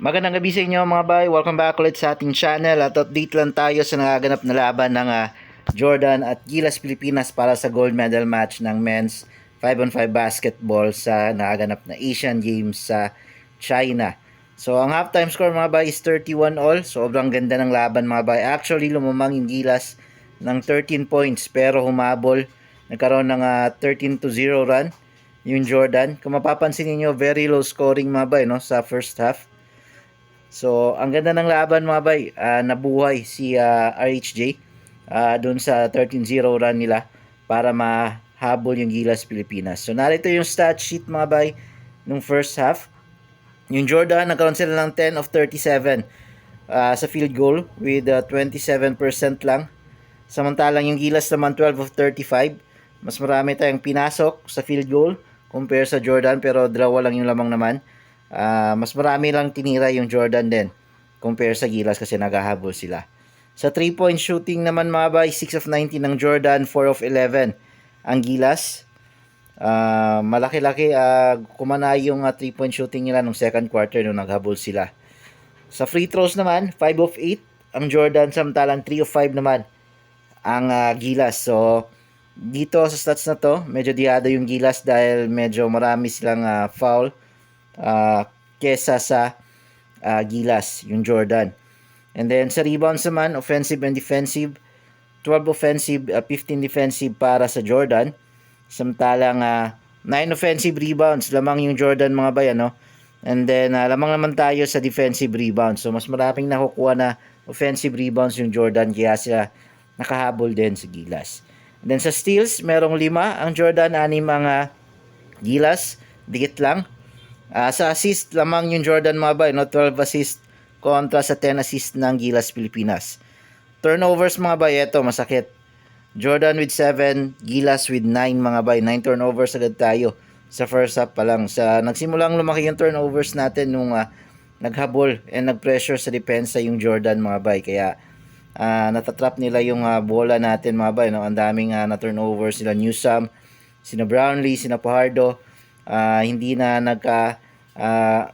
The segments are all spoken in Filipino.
Magandang gabi sa inyo mga bay. Welcome back ulit sa ating channel at update lang tayo sa nagaganap na laban ng ah, Jordan at Gilas Pilipinas para sa gold medal match ng men's 5 on 5 basketball sa nagaganap na Asian Games sa China. So ang halftime score mga bay is 31 all. Sobrang ganda ng laban mga bay. Actually lumamang yung Gilas ng 13 points pero humabol. Nagkaroon ng ah, 13 to 0 run yung Jordan. Kung mapapansin niyo very low scoring mga bay no sa first half. So, ang ganda ng laban mga bay, ah, nabuhay si ah, RHJ ah, doon sa 13-0 run nila para mahabol yung Gilas Pilipinas. So, narito yung stat sheet mga bay nung first half. Yung Jordan, nagkaroon sila ng 10 of 37 ah, sa field goal with ah, 27% lang. Samantalang yung Gilas naman 12 of 35. Mas marami tayong pinasok sa field goal compare sa Jordan pero dalawa lang yung lamang naman. Ah, mas marami lang tinira yung Jordan din compare sa Gilas kasi naghahabol sila. Sa 3-point shooting naman mga bay, 6 of 19 ng Jordan, 4 of 11 ang Gilas. Ah, malaki-laki ah, kumana yung 3-point shooting nila nung second quarter nung naghabol sila. Sa free throws naman, 5 of 8 ang Jordan, samantalang 3 of 5 naman ang ah, Gilas. So, dito sa stats na to, medyo diado yung Gilas dahil medyo marami silang ah, foul ah, kesa sa ah, Gilas, yung Jordan. And then sa rebounds naman, offensive and defensive, 12 offensive, ah, 15 defensive para sa Jordan. Samantalang ah, 9 offensive rebounds, lamang yung Jordan mga bay, ano? And then ah, lamang naman tayo sa defensive rebounds. So mas maraming nakukuha na offensive rebounds yung Jordan kaya sila nakahabol din sa Gilas. And then sa steals, merong lima ang Jordan, anim ang ah, Gilas, dikit lang. Ah, sa assist lamang yung Jordan mga bay, no? 12 assist kontra sa 10 assist ng Gilas Pilipinas. Turnovers mga bay, eto masakit. Jordan with 7, Gilas with 9 mga bay. 9 turnovers agad tayo sa first half pa lang. Sa nagsimulang lumaki yung turnovers natin nung ah, naghabol and nagpressure sa depensa yung Jordan mga bay. Kaya ah, natatrap nila yung ah, bola natin mga bay. No? Ang daming ah, na turnovers sila Newsome, sina Brownlee, sina Pajardo. Ah, hindi na nagka ah,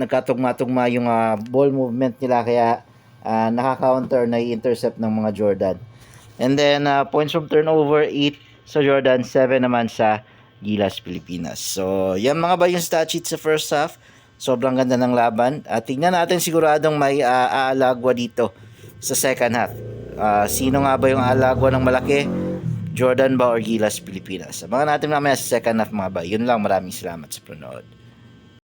nagkatugma-tugma yung ah, ball movement nila kaya ah, nakaka-counter na i-intercept ng mga Jordan. And then ah, points from turnover 8 sa Jordan, 7 naman sa Gilas Pilipinas. So, yan mga ba yung stat sheet sa first half. Sobrang ganda ng laban. At tingnan natin siguradong may ah, aalagwa dito sa second half. Ah, sino nga ba yung aalagwa ng malaki? Jordan ba or Gilas Pilipinas? Abangan natin mamaya sa second half mga ba. Yun lang, maraming salamat sa panonood.